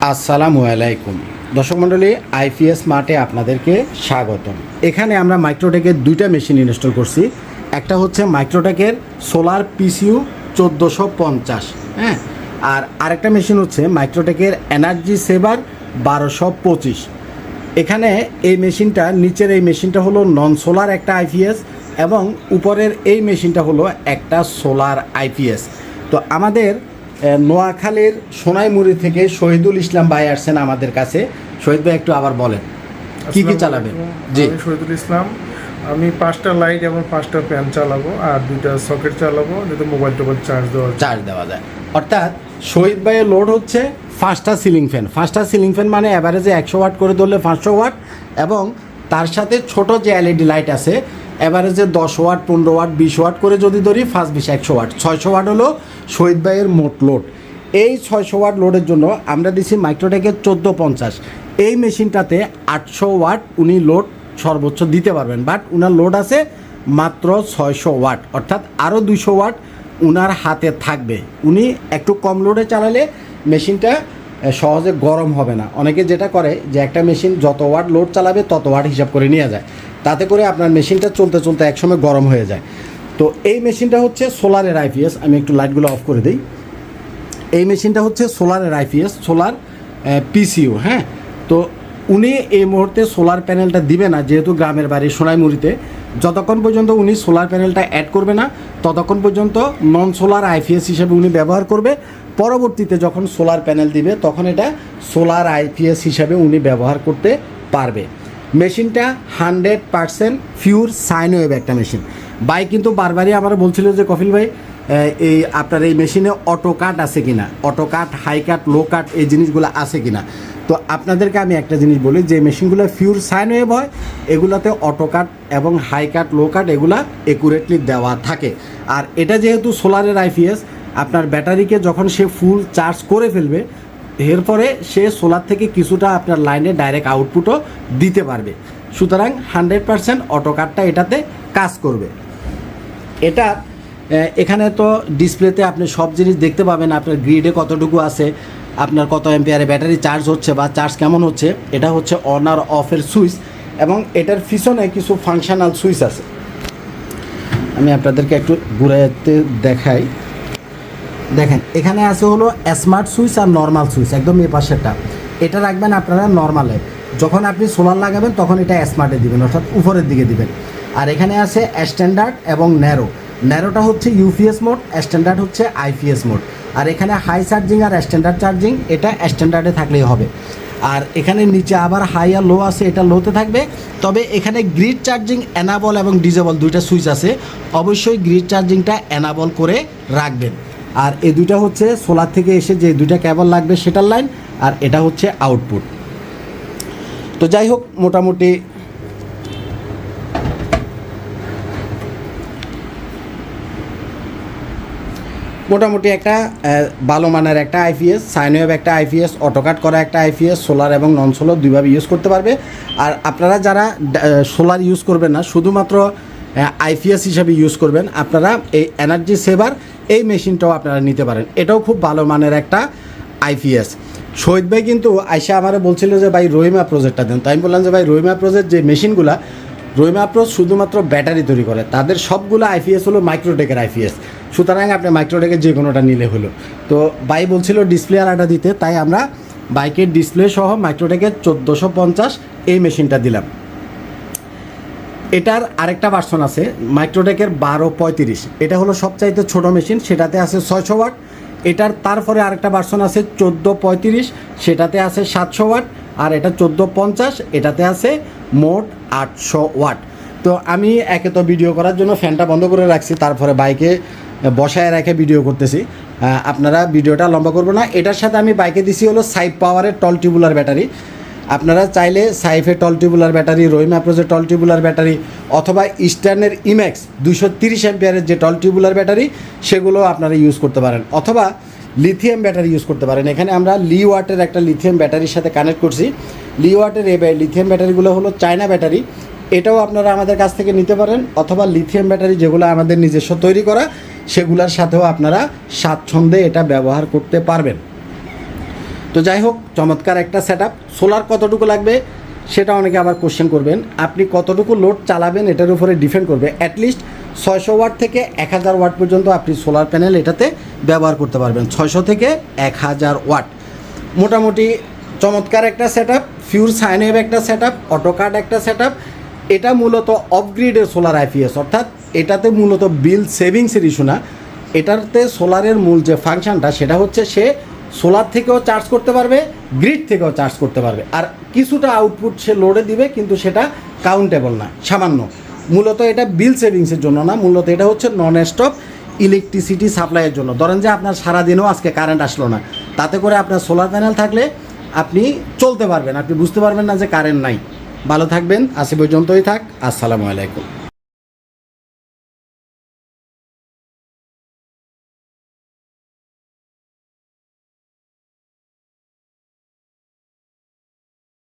আসসালামু আলাইকুম। দর্শক মণ্ডলী, আইপিএস মার্টে আপনাদেরকে স্বাগতম। এখানে আমরা মাইক্রোটেকের দুইটা মেশিন ইনস্টল করছি। একটা হচ্ছে মাইক্রোটেকের সোলার পিসিউ চোদ্দোশো পঞ্চাশ হ্যাঁ? আর আরেকটা মেশিন হচ্ছে মাইক্রোটেকের এনার্জি সেভার বারোশো পঁচিশ। এখানে এই মেশিনটা, নিচের এই মেশিনটা হলো নন সোলার একটা আইপিএস এবং উপরের এই মেশিনটা হলো একটা সোলার আইপিএস। তো আমাদের নোয়াখালীর সোনাইমুড়ি থেকে শহীদুল ইসলাম ভাই আসছেন আমাদের কাছে। শহীদ ভাই একটু আবার বলেন কি কি চালাবেন। জি। শহীদুল ইসলাম। আমি পাঁচটা লাইট এবং পাঁচটা ফ্যান চালাবো আর দুইটা সকেট চালাবো যাতে মোবাইল টোবাইল চার্জ দেওয়া চার্জ দেওয়া যায়। অর্থাৎ শহীদ ভাইয়ের লোড হচ্ছে পাঁচটা সিলিং ফ্যান পাঁচটা সিলিং ফ্যান মানে অ্যাভারেজে একশো ওয়াট করে ধরলে পাঁচশো ওয়াট এবং তার সাথে ছোট যে এলইডি লাইট আছে অ্যাভারেজে দশ ওয়াট, পনেরো ওয়াট, বিশ ওয়াট করে যদি ধরি ফার্স্ট বিশ, একশো ওয়াট। ছয়শো ওয়াট হলো শহীদ ভাইয়ের মোট লোড এই ছয়শো ওয়াট লোডের জন্য আমরা দিছি মাইক্রোটেকের চোদ্দ পঞ্চাশ। এই মেশিনটাতে আটশো ওয়াট উনি লোড সর্বোচ্চ দিতে পারবেন। বাট উনার লোড আছে মাত্র ছয়শো ওয়াট। অর্থাৎ আরও দুশো ওয়াট উনার হাতে থাকবে। উনি একটু কম লোডে চালালে মেশিনটা সহজে গরম হবে না। অনেকে যেটা করে যে একটা মেশিন যত ওয়াট লোড চালাবে, তত ওয়াট হিসাব করে নিয়ে যায়। তাতে করে আপনার মেশিনটা চলতে চলতে একসময় গরম হয়ে যায়। তো এই মেশিনটা হচ্ছে সোলারের আইপিএস আমি একটু লাইটগুলো অফ করে দিই। এই মেশিনটা হচ্ছে সোলারের আইপিএস সোলার পিসিও হ্যাঁ? তো উনি এই মুহূর্তে সোলার প্যানেলটা দিবে না, যেহেতু গ্রামের বাড়ি সোনাইমুড়িতে। যতক্ষণ পর্যন্ত উনি সোলার প্যানেলটা অ্যাড করবে না, ততক্ষণ পর্যন্ত নন সোলার আইপিএস হিসেবে উনি ব্যবহার করবে। পরবর্তীতে যখন সোলার প্যানেল দিবে, তখন এটা সোলার আইপিএস হিসাবে উনি ব্যবহার করতে পারবে। মেশিনটা hundred percent pure sine wave একটা মেশিন। ভাই কিন্তু বারবারই আমার বলছিল যে কফিল ভাই এই আপনার এই মেশিনে অটো কাট আছে কিনা? অটো কাট হাই কাট লো কাট এই জিনিসগুলো আছে কিনা? তো আপনাদেরকে আমি একটা জিনিস বলি, যে মেশিনগুলো ফিউর সাইন ওয়েভ হয়, এগুলোতে অটো কাট এবং হাই কাট লো কাট এগুলা একুরেটলি দেওয়া থাকে। আর এটা যেহেতু সোলারের আইপিএস আপনার ব্যাটারিকে যখন সে ফুল চার্জ করে ফেলবে এরপরে সে সোলার থেকে কিছুটা আপনার লাইনে ডাইরেক্ট আউটপুটও দিতে পারবে। সুতরাং হান্ড্রেড পারসেন্ট অটোকারটা এটাতে কাজ করবে। এটা এখানে তো ডিসপ্লেতে আপনি সব জিনিস দেখতে পাবেন, আপনার গ্রিডে কতটুকু আছে, আপনার কত এম্পিয়ারে ব্যাটারি চার্জ হচ্ছে বা চার্জ কেমন হচ্ছে, এটা হচ্ছে অন আর অফের সুইচ এবং এটার পিছনে কিছু ফাংশনাল সুইচ আছে। আমি আপনাদেরকে একটু ঘুরাতে দেখাই। দেখেন, এখানে আছে হলো স্মার্ট সুইচ আর নর্মাল সুইচ একদম এই পাশেরটা। এটা রাখবেন আপনারা নর্মালে যখন আপনি সোলার লাগাবেন, তখন এটা স্মার্টে দিবেন, অর্থাৎ উপরের দিকে দিবেন। আর এখানে আছে স্ট্যান্ডার্ড এবং ন্যারো ন্যারোটা হচ্ছে ইউপিএস মোড স্ট্যান্ডার্ড হচ্ছে আইপিএস মোড আর এখানে হাই চার্জিং আর স্ট্যান্ডার্ড চার্জিং এটা স্ট্যান্ডার্ডে থাকলেই হবে। আর এখানে নিচে আবার হাই আর লো আছে, এটা লোতে থাকবে। তবে এখানে গ্রিড চার্জিং এনাবল এবং ডিজেবল দুইটা সুইচ আছে। অবশ্যই গ্রিড চার্জিংটা এনাবল করে রাখবেন। আর এই দুইটা হচ্ছে সোলার থেকে এসে যে দুইটা কেবল লাগবে সেটার লাইন, আর এটা হচ্ছে আউটপুট তো যাই হোক, মোটামুটি মোটামুটি একটা ভালো মানের একটা আইপিএস সাইনওয়েভ একটা আইপিএস অটোকাট করা একটা আইপিএস সোলার এবং নন সোলার দুইভাবে ইউজ করতে পারবে। আর আপনারা যারা সোলার ইউজ করবেন না, শুধুমাত্র আইপিএস হিসাবে ইউজ করবেন, আপনারা এই এনার্জি সেভার এই মেশিনটাও আপনারা নিতে পারেন। এটাও খুব ভালো মানের একটা আইপিএস শহীদ ভাই কিন্তু আইসা আমারে বলছিল যে, ভাই, রহিমা প্রজেক্টটা দেন। তাই আমি বললাম যে, ভাই, রহিমা প্রজেক্ট যে মেশিনগুলা, রহিমা প্রো শুধুমাত্র ব্যাটারি তৈরি করে। তাদের সবগুলো আইপিএস হলো মাইক্রোটেকের আইপিএস সুতরাং আপনি মাইক্রোটেকের যে কোনোটা নিলে হলো। তো ভাই বলছিল ডিসপ্লে আলাদা দিতে, তাই আমরা বাইকের ডিসপ্লে সহ মাইক্রোটেকের চোদ্দোশো পঞ্চাশ এই মেশিনটা দিলাম। এটার আরেকটা ভার্সন আছে মাইক্রোটেকের বারো পঁয়ত্রিশ। এটা হলো সবচাইতে ছোট মেশিন সেটাতে আছে ছয়শো ওয়াট এটার তারপরে আরেকটা ভার্সন আছে চোদ্দ পঁয়ত্রিশ, সেটাতে আছে সাতশো ওয়াট আর এটা চোদ্দ পঞ্চাশ, এটাতে আছে মোট আটশো ওয়াট তো আমি একে তো ভিডিও করার জন্য ফ্যানটা বন্ধ করে রাখছি, তারপরে বাইকে বসায় রেখে ভিডিও করতেছি। আপনারা ভিডিওটা লম্বা করব না। এটার সাথে আমি বাইকে দিছি হলো সাইড পাওয়ারের টল টিউবুলার ব্যাটারি আপনারা চাইলে সাইফে টল টিউবুলার ব্যাটারি, রহিম অ্যাপ্রোজের টল টিউবুলার ব্যাটারি অথবা ইস্টার্নের ইম্যাক্স দুশো তিরিশ অ্যাম্পিয়ারের যে টল টিউবুলার ব্যাটারি, সেগুলো আপনারা ইউজ করতে পারেন। অথবা লিথিয়াম ব্যাটারি ইউজ করতে পারেন। এখানে আমরা লি ওয়াটের একটা লিথিয়াম ব্যাটারির সাথে কানেক্ট করছি। লি ওয়াটের ব্যা- লিথিয়াম ব্যাটারিগুলো হলো চায়না ব্যাটারি এটাও আপনারা আমাদের কাছ থেকে নিতে পারেন। অথবা লিথিয়াম ব্যাটারি যেগুলো আমাদের নিজস্ব তৈরি করা, সেগুলোর সাথেও আপনারা স্বাচ্ছন্দ্যে এটা ব্যবহার করতে পারবেন। তো যাই হোক, চমৎকার একটা সেট সোলার কতটুকু লাগবে সেটা অনেকে আবার কোশ্চেন করবেন। আপনি কতটুকু লোড চালাবেন এটার উপরে ডিপেন্ড করবে। অ্যাটলিস্ট ছয়শো ওয়াট থেকে এক হাজার ওয়াট পর্যন্ত আপনি সোলার প্যানেল এটাতে ব্যবহার করতে পারবেন। ছয়শো থেকে এক হাজার ওয়াট মোটামুটি চমৎকার একটা সেট আপ ফিউর সাইনেভ একটা সেট আপ অটোকার্ড একটা সেট আপ এটা মূলত অফগ্রিডের সোলার আইপিএস অর্থাৎ এটাতে মূলত বিল সেভিংসের ইস্যু না। এটাতে সোলারের মূল যে ফাংশনটা সেটা হচ্ছে সে সোলার থেকেও চার্জ করতে পারবে, গ্রিড থেকেও চার্জ করতে পারবে। আর কিছুটা আউটপুট সে লোডে দিবে, কিন্তু সেটা কাউন্টেবল না, সামান্য। মূলত এটা বিল সেভিংসের জন্য না, মূলত এটা হচ্ছে নন স্টপ ইলেকট্রিসিটি সাপ্লাইয়ের জন্য। ধরেন যে আপনার সারাদিনও আজকে কারেন্ট আসলো না, তাতে করে আপনার সোলার প্যানেল থাকলে আপনি চলতে পারবেন, আপনি বুঝতে পারবেন না যে কারেন্ট নাই। ভালো থাকবেন আশি পর্যন্তই থাক, আসসালামু আলাইকুম।